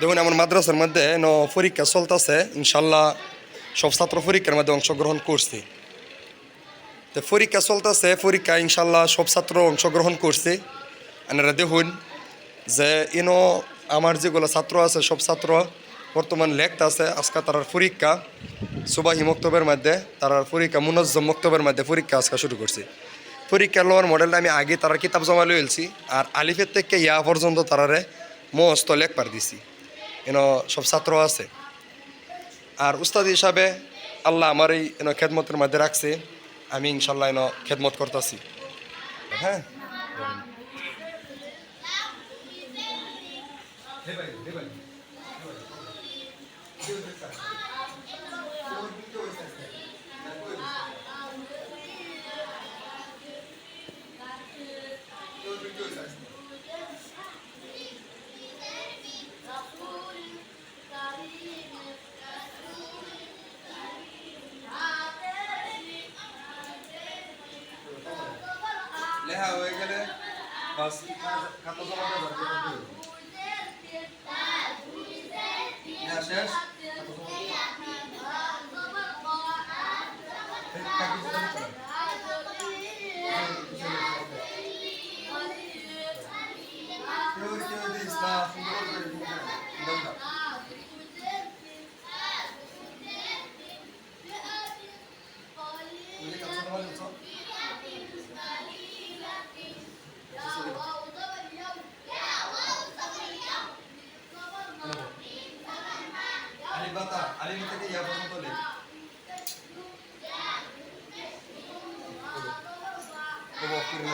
দেখুন আমার মাদ্রাসার মধ্যে ন পরীক্ষা চলতেছে, ইনশাল্লাহ সব ছাত্র পরীক্ষার মধ্যে অংশগ্রহণ করছে। তো পরীক্ষা চলতেছে, পরীক্ষা ইনশাল্লাহ সব ছাত্র অংশগ্রহণ করছে। আপনারা দেখুন যে ইনো আমার যেগুলো ছাত্র আছে, সব ছাত্র বর্তমান লেখতে আছে, আজকে তারার পরীক্ষা সুবাহি মক্তবের মধ্যে তারার পরীক্ষা মুনজ্জম মক্তবের মধ্যে পরীক্ষা আজকে শুরু করছে। পরীক্ষা লওয়ার মডেলটা আমি আগে তারার কিতাব জমা লইলছি আর আলিফের থেকে ইয়া পর্যন্ত তারারে মস্ত লেখ লেখবার দিছি। এনো সব ছাত্র আছে। আর উস্তাদ হিসাবে আল্লাহ আমার এই এন খেদমতের মধ্যে রাখছে। আমি ইনশাল্লাহ এন খেদমত করতেছি। হ্যাঁ? নেহা হয়ে গেলে বাস খাতা জমা দেওয়ার নেহা শেষ Thank you. আলিফাতা আলিম থেকে ইয়া পর্যন্ত লেখ ও বক্তব্য